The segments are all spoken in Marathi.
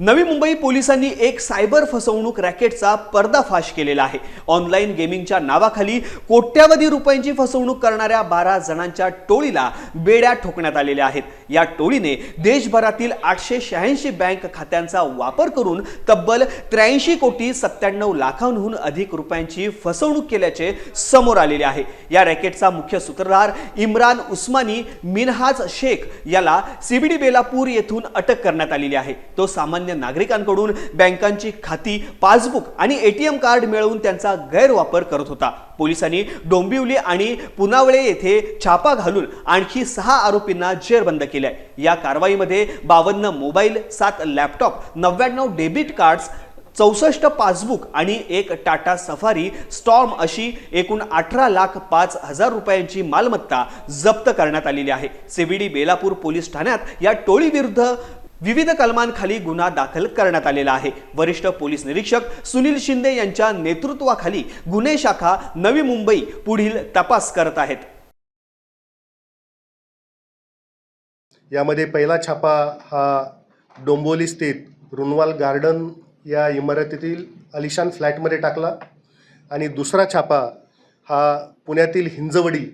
नवी मुंबई पोलिसांनी एक सायबर फसवणूक रॅकेटचा पर्दाफाश केलेला आहे. ऑनलाईन गेमिंगच्या नावाखाली कोट्यावधी रुपयांची फसवणूक करणाऱ्या बारा जणांच्या टोळीला बेड्या ठोकण्यात आलेल्या आहेत. या टोळीने देशभरातील आठशे शहाऐंशी बँक खात्यांचा वापर करून तब्बल त्र्याऐंशी कोटी सत्त्याण्णव लाखांहून अधिक रुपयांची फसवणूक केल्याचे समोर आलेले आहे. या रॅकेटचा मुख्य सूत्रधार इम्रान उस्मानी मिनहाज शेख याला सीबीडी बेलापूर येथून अटक करण्यात आलेली आहे. तो सामान्य नागरिकांकडून बँकांची खाती पासबुक आणि एटीएम कार्ड मिळवून त्यांचा गैरवापर करत होता. पोलिसांनी डोंबिवली आणि पुनावळे येथे छापा घालून आणखी सहा आरोपींना जेरबंद केलंय. या कारवाईमध्ये बावन्न मोबाईल सात लॅपटॉप नव्याण्णव डेबिट कार्ड्स चौसष्ट पासबुक आणि एक टाटा सफारी स्टॉर्म अशी एकूण अठरा लाख पाच हजार रुपयांची मालमत्ता जप्त करण्यात आलेली आहे. सीबीडी बेलापूर पोलीस ठाण्यात या टोळीविरुद्ध विविध कलमांखाली गुन्हा दाखल करण्यात आलेला आहे. वरिष्ठ पोलीस निरीक्षक सुनील शिंदे यांच्या नेतृत्वाखाली गुन्हे शाखा नवी मुंबई पुढील तपास करत आहेत. यामध्ये पहिला छापा हा डोंबोली स्थित रुनवाल गार्डन या इमारतीतील अलिशान फ्लॅटमध्ये टाकला आणि दुसरा छापा हा पुण्यातील हिंजवडी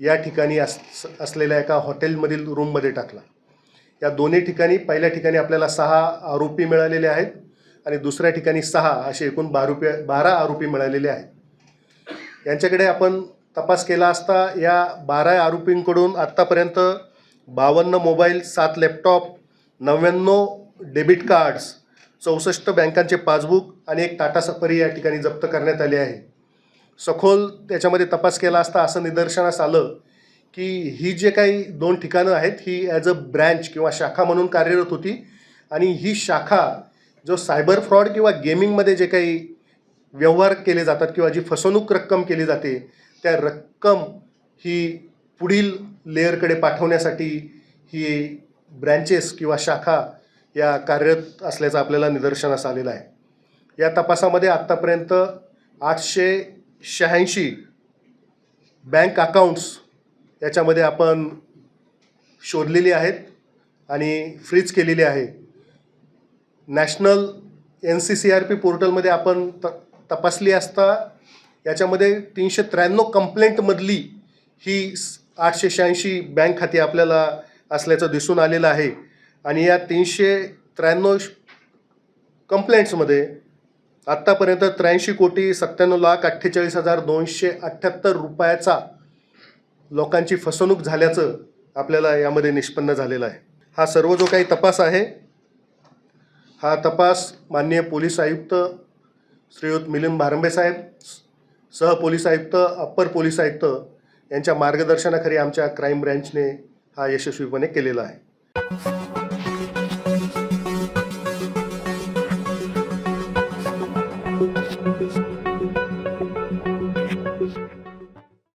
या ठिकाणी अस असलेल्या एका हॉटेलमधील रूममध्ये टाकला. या दोन्ही ठिकाणी पहिल्या ठिकाणी आपल्याला सहा आरोपी मिळालेले आहेत आणि दुसऱ्या ठिकाणी सहा असे एकूण बारा बारा आरोपी मिळालेले आहेत. यांच्याकडे आपण तपास केला असता या बारा आरोपींकडून आत्तापर्यंत बावन्न मोबाईल सात लॅपटॉप नव्याण्णव डेबिट कार्ड्स चौसष्ट बँकांचे पासबुक आणि एक टाटा सफारी या ठिकाणी जप्त करण्यात आली आहे. सखोल त्याच्यामध्ये तपास केला असता असं निदर्शनास आलं की ही जे काही दोन ठिकाणं आहेत ही ॲज अ ब्रँच किंवा शाखा म्हणून कार्यरत होती. आणि ही शाखा जो सायबर फ्रॉड किंवा गेमिंगमध्ये जे काही व्यवहार केले जातात किंवा जी फसवणूक रक्कम केली जाते त्या रक्कम ही पुढील लेअरकडे पाठवण्यासाठी ही ब्रँचेस किंवा शाखा या कार्यरत असल्याचं आपल्याला निदर्शनास आलेलं आहे. या तपासामध्ये आत्तापर्यंत आठशे शहाऐंशी बँक अकाउंट्स याच्यामध्ये आपण शोधलेली आहेत आणि फ्रीज केलेली आहे. National N C C R P पोर्टलमध्ये आपण त तपासली असता याच्यामध्ये तीनशे त्र्याण्णव कंप्लेंटमधली ही आठशे शहाऐंशी बँक खाती आपल्याला असल्याचं दिसून आलेलं आहे. आणि या तीनशे त्र्याण्णव कंप्लेंट्समध्ये आत्तापर्यंत त्र्याऐंशी कोटी सत्त्याण्णव लाख अठ्ठेचाळीस हजार दोनशे अठ्ठ्याहत्तर रुपयाचा लोकांची फसवणूक झाल्याचं आपल्याला यामध्ये निष्पन्न झालेलं आहे. हा सर्व जो काही तपास आहे हा तपास माननीय पोलीस आयुक्त श्रीयुत मिलिंद भारंबे साहेब सह पोलीस आयुक्त अप्पर पोलीस आयुक्त यांच्या मार्गदर्शनाखाली आमच्या क्राईम ब्रँचने हा यशस्वीपणे केलेला आहे.